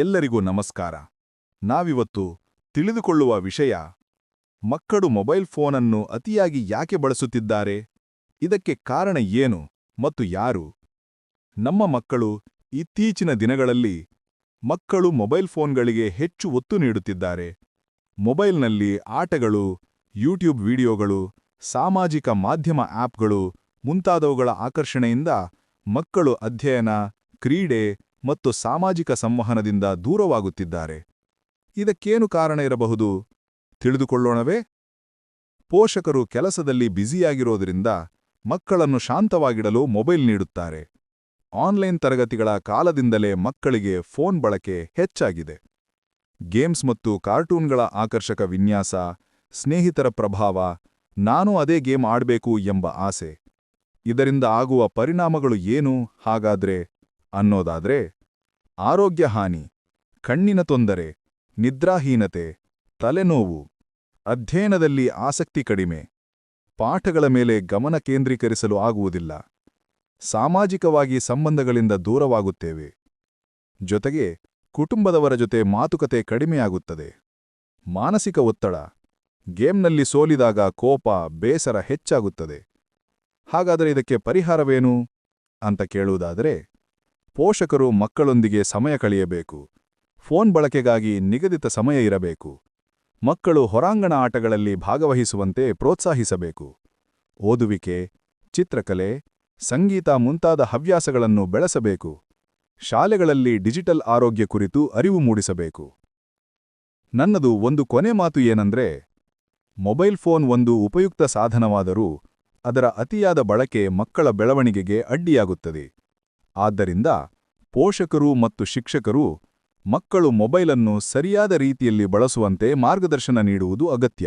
ಎಲ್ಲರಿಗೂ ನಮಸ್ಕಾರ. ನಾವಿವತ್ತು ತಿಳಿದುಕೊಳ್ಳುವ ವಿಷಯ, ಮಕ್ಕಳು ಮೊಬೈಲ್ ಫೋನನ್ನು ಅತಿಯಾಗಿ ಯಾಕೆ ಬಳಸುತ್ತಿದ್ದಾರೆ? ಇದಕ್ಕೆ ಕಾರಣ ಏನು ಮತ್ತು ಯಾರು? ನಮ್ಮ ಮಕ್ಕಳು ಇತ್ತೀಚಿನ ದಿನಗಳಲ್ಲಿ ಮಕ್ಕಳು ಮೊಬೈಲ್ ಫೋನ್ಗಳಿಗೆ ಹೆಚ್ಚು ಒತ್ತು ನೀಡುತ್ತಿದ್ದಾರೆ. ಮೊಬೈಲ್ನಲ್ಲಿ ಆಟಗಳು, ಯೂಟ್ಯೂಬ್ ವಿಡಿಯೋಗಳು, ಸಾಮಾಜಿಕ ಮಾಧ್ಯಮ ಆಪ್ಗಳು ಮುಂತಾದವುಗಳ ಆಕರ್ಷಣೆಯಿಂದ ಮಕ್ಕಳು ಅಧ್ಯಯನ, ಕ್ರೀಡೆ ಮತ್ತು ಸಾಮಾಜಿಕ ಸಂವಹನದಿಂದ ದೂರವಾಗುತ್ತಿದ್ದಾರೆ. ಇದಕ್ಕೇನು ಕಾರಣ ಇರಬಹುದು? ತಿಳಿದುಕೊಳ್ಳೋಣವೇ? ಪೋಷಕರು ಕೆಲಸದಲ್ಲಿ ಬ್ಯುಸಿಯಾಗಿರೋದರಿಂದ ಮಕ್ಕಳನ್ನು ಶಾಂತವಾಗಿಡಲು ಮೊಬೈಲ್ ನೀಡುತ್ತಾರೆ. ಆನ್ಲೈನ್ ತರಗತಿಗಳ ಕಾಲದಿಂದಲೇ ಮಕ್ಕಳಿಗೆ ಫೋನ್ ಬಳಕೆ ಹೆಚ್ಚಾಗಿದೆ. ಗೇಮ್ಸ್ ಮತ್ತು ಕಾರ್ಟೂನ್ಗಳ ಆಕರ್ಷಕ ವಿನ್ಯಾಸ, ಸ್ನೇಹಿತರ ಪ್ರಭಾವ, ನಾನು ಅದೇ ಗೇಮ್ ಆಡಬೇಕು ಎಂಬ ಆಸೆ. ಇದರಿಂದ ಆಗುವ ಪರಿಣಾಮಗಳು ಏನು? ಹಾಗಾದ್ರೆ ಅನ್ನೋದಾದ್ರೆ, ಆರೋಗ್ಯ ಹಾನಿ, ಕಣ್ಣಿನ ತೊಂದರೆ, ನಿದ್ರಾಹೀನತೆ, ತಲೆನೋವು, ಅಧ್ಯಯನದಲ್ಲಿ ಆಸಕ್ತಿ ಕಡಿಮೆ, ಪಾಠಗಳ ಮೇಲೆ ಗಮನ ಕೇಂದ್ರೀಕರಿಸಲು ಆಗುವುದಿಲ್ಲ, ಸಾಮಾಜಿಕವಾಗಿ ಸಂಬಂಧಗಳಿಂದ ದೂರವಾಗುತ್ತೇವೆ, ಜೊತೆಗೆ ಕುಟುಂಬದವರ ಜೊತೆ ಮಾತುಕತೆ ಕಡಿಮೆಯಾಗುತ್ತದೆ, ಮಾನಸಿಕ ಒತ್ತಡ, ಗೇಮ್ನಲ್ಲಿ ಸೋಲಿದಾಗ ಕೋಪ, ಬೇಸರ ಹೆಚ್ಚಾಗುತ್ತದೆ, ಹಾಗಾದರೆ ಇದಕ್ಕೆ ಪರಿಹಾರವೇನು? ಅಂತ ಕೇಳುವುದಾದರೆ ಪೋಷಕರು ಮಕ್ಕಳೊಂದಿಗೆ ಸಮಯ ಕಳೆಯಬೇಕು. ಫೋನ್ ಬಳಕೆಗಾಗಿ ನಿಗದಿತ ಸಮಯ ಇರಬೇಕು. ಮಕ್ಕಳು ಹೊರಾಂಗಣ ಆಟಗಳಲ್ಲಿ ಭಾಗವಹಿಸುವಂತೆ ಪ್ರೋತ್ಸಾಹಿಸಬೇಕು. ಓದುವಿಕೆ, ಚಿತ್ರಕಲೆ, ಸಂಗೀತ ಮುಂತಾದ ಹವ್ಯಾಸಗಳನ್ನು ಬೆಳೆಸಬೇಕು. ಶಾಲೆಗಳಲ್ಲಿ ಡಿಜಿಟಲ್ ಆರೋಗ್ಯ ಕುರಿತು ಅರಿವು ಮೂಡಿಸಬೇಕು. ನನ್ನದು ಒಂದು ಕೊನೆ ಮಾತು ಏನಂದ್ರೆ, ಮೊಬೈಲ್ ಫೋನ್ ಒಂದು ಉಪಯುಕ್ತ ಸಾಧನವಾದರೂ ಅದರ ಅತಿಯಾದ ಬಳಕೆ ಮಕ್ಕಳ ಬೆಳವಣಿಗೆಗೆ ಅಡ್ಡಿಯಾಗುತ್ತದೆ. ಆದ್ದರಿಂದ ಪೋಷಕರು ಮತ್ತು ಶಿಕ್ಷಕರು ಮಕ್ಕಳು ಮೊಬೈಲನ್ನು ಸರಿಯಾದ ರೀತಿಯಲ್ಲಿ ಬಳಸುವಂತೆ ಮಾರ್ಗದರ್ಶನ ನೀಡುವುದು ಅಗತ್ಯ.